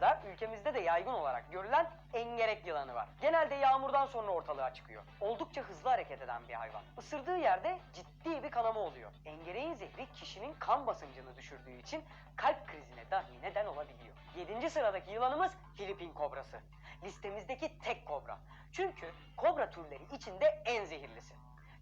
da ülkemizde de yaygın olarak görülen engerek yılanı var. Genelde yağmurdan sonra ortalığa çıkıyor. Oldukça hızlı hareket eden bir hayvan. Isırdığı yerde ciddi bir kanama oluyor. Engereğin zehri kişinin kan basıncını düşürdüğü için kalp krizine dahi neden olabiliyor. Yedinci sıradaki yılanımız Filipin kobrası. Listemizdeki tek kobra. Çünkü kobra türleri içinde en zehirlisi.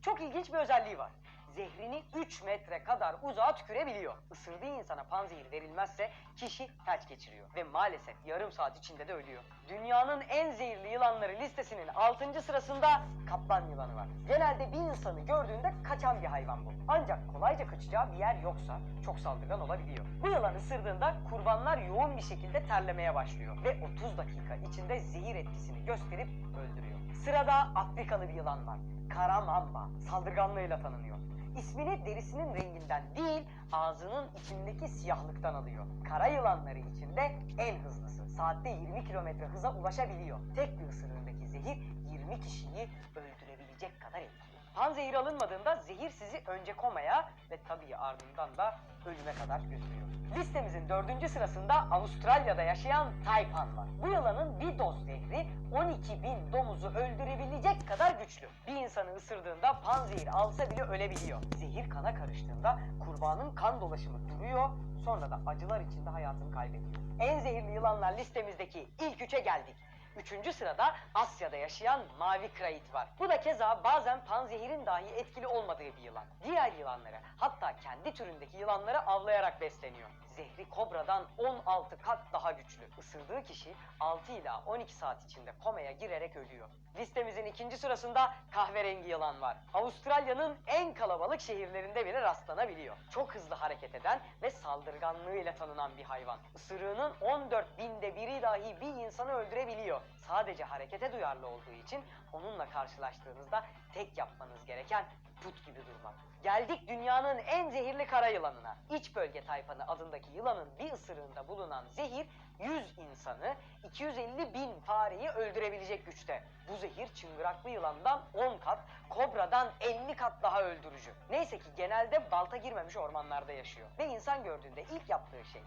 Çok ilginç bir özelliği var. Zehrini 3 metre kadar uzağa tükürebiliyor. Isırdığı insana panzehir verilmezse kişi felç geçiriyor. Ve maalesef yarım saat içinde de ölüyor. Dünyanın en zehirli yılanları listesinin 6. sırasında kaplan yılanı var. Genelde bir insanı gördüğünde kaçan bir hayvan bu. Ancak kolayca kaçacağı bir yer yoksa çok saldırgan olabiliyor. Bu yılan ısırdığında kurbanlar yoğun bir şekilde terlemeye başlıyor. Ve 30 dakika içinde zehir etkisini gösterip öldürüyor. Sırada Afrikalı bir yılan var. Kara mamba. Saldırganlığıyla tanınıyor. İsmini derisinin renginden değil, ağzının içindeki siyahlıktan alıyor. Kara yılanları içinde en hızlısı. Saatte 20 kilometre hıza ulaşabiliyor. Tek bir ısırığındaki zehir 20 kişiyi öldürebilecek kadar etkili. Panzehir alınmadığında zehir sizi önce komaya ve tabii ardından da ölüme kadar götürüyor. Listemizin dördüncü sırasında Avustralya'da yaşayan taypan var. Bu yılanın bir doz zehri 12 bin domuzu öldürebilecek kadar güçlü. Bir insanı ısırdığında panzehir alsa bile ölebiliyor. Zehir kana karıştığında kurbanın kan dolaşımı duruyor, sonra da acılar içinde hayatını kaybediyor. En zehirli yılanlar listemizdeki ilk üçe geldik. Üçüncü sırada Asya'da yaşayan mavi krayit var. Bu da keza bazen panzehirin dahi etkili olmadığı bir yılan. Diğer yılanları hatta kendi türündeki yılanları avlayarak besleniyor. Zehri kobradan 16 kat daha güçlü. Isırdığı kişi 6 ila 12 saat içinde komaya girerek ölüyor. Listemizin ikinci sırasında kahverengi yılan var. Avustralya'nın en kalabalık şehirlerinde bile rastlanabiliyor. Çok hızlı hareket eden ve saldırganlığıyla tanınan bir hayvan. Isırığının 14 binde biri dahi bir insanı öldürebiliyor. Sadece harekete duyarlı olduğu için onunla karşılaştığınızda tek yapmanız gereken put gibi durmak. Geldik dünyanın en zehirli kara yılanına. İç bölge tayfanı adındaki yılanın bir ısırığında bulunan zehir 100 insanı 250 bin fareyi öldürebilecek güçte. Bu zehir çıngıraklı yılandan 10 kat, kobradan 50 kat daha öldürücü. Neyse ki genelde balta girmemiş ormanlarda yaşıyor. Ve insan gördüğünde ilk yaptığı şey